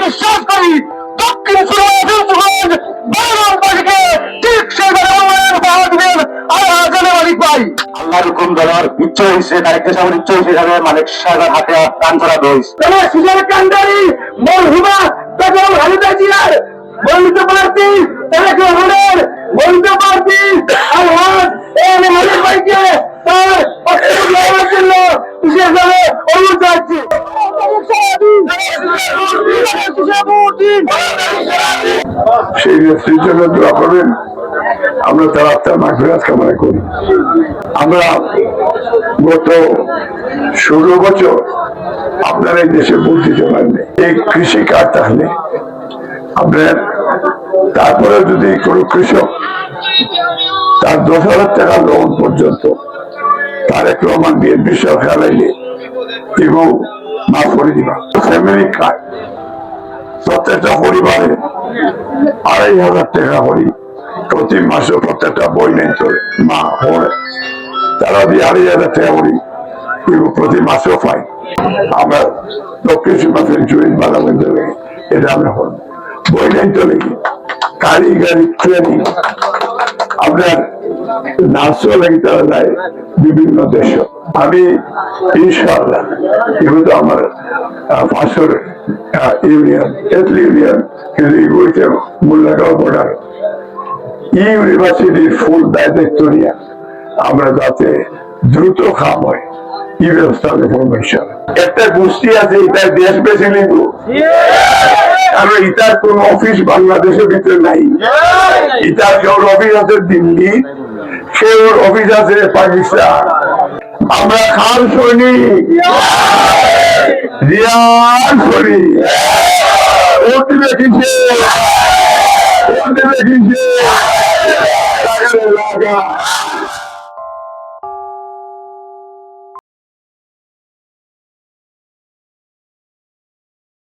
বিশ্বাস করি দক্ষিণ বাংলাদেশকে ঠিক সেভাবে উন্নয়ন পাওয়া দিবেন আল্লাহ জানে মালিক ভাই। আল্লাহর হুকুম দেওয়ার ইচ্ছা হয়েছে তারিখে সামনে হয়েছে যাবে মালিক সাহেবের হাতে কান করা রয়েছে তবে সুজয় কান্দারি মরহুমা বেগম হালিদা জিয়ার বলিত প্রার্থী তারেক রহমানের বলিত প্রার্থী আল্লাহ এম মালিক ভাইকে তার বক্তব্য জন্য বিশেষভাবে অনুরোধ সেই নেত্রীর জন্য দোয়া করবেন আমরা তার আত্মার মাফিরাত কামনা করি। আমরা গত ষোলো বছর আপনার এই দেশে দিতে পারেননি এই কৃষি কার্ড তাহলে আপনার তারপরে যদি কোনো কৃষক তার দশ হাজার টাকা লোন পর্যন্ত তারেক রহমান, বিএনপি সরকার আইলে এবং মাফ করে দিবা। ফ্যামিলি কার্ড প্রত্যেকটা পরিবারে আড়াই হাজার টাকা করি প্রতি মাসে প্রত্যেকটা বই নেই চলে মা হরে তারা দিয়ে আড়াই হাজার টাকা করি প্রতি মাসেও পাই আমরা দক্ষিণ সীমান্তের জুড়ি বানাবেন চলে এটা আমরা হল বই নেই চলে কি কারিগরি ট্রেনিং। আপনার নার্সও তারা যায় বিভিন্ন দেশ। আমি ইনশাআল্লাহ যেহেতু আমার পাঁচশোর ইউনিয়ন ইউনিয়ন কিন্তু বর্ডার ইউনিভার্সিটির ফুল দায়িত্ব নিয়ে আমরা যাতে দ্রুত খাম হয় কি ব্যবস্থা ইনশাআল্লাহ। একটা গোষ্ঠী আছে এটা দেশ বেছে নিব। কারণ ইটার কোন অফিস বাংলাদেশের ভিতরে নাই। ইটার কেউ অফিস আছে দিল্লি কেউ অফিস আছে পাকিস্তান। আমরা খান শুনি রিয়ান শুনি ভোট দিবে কিসে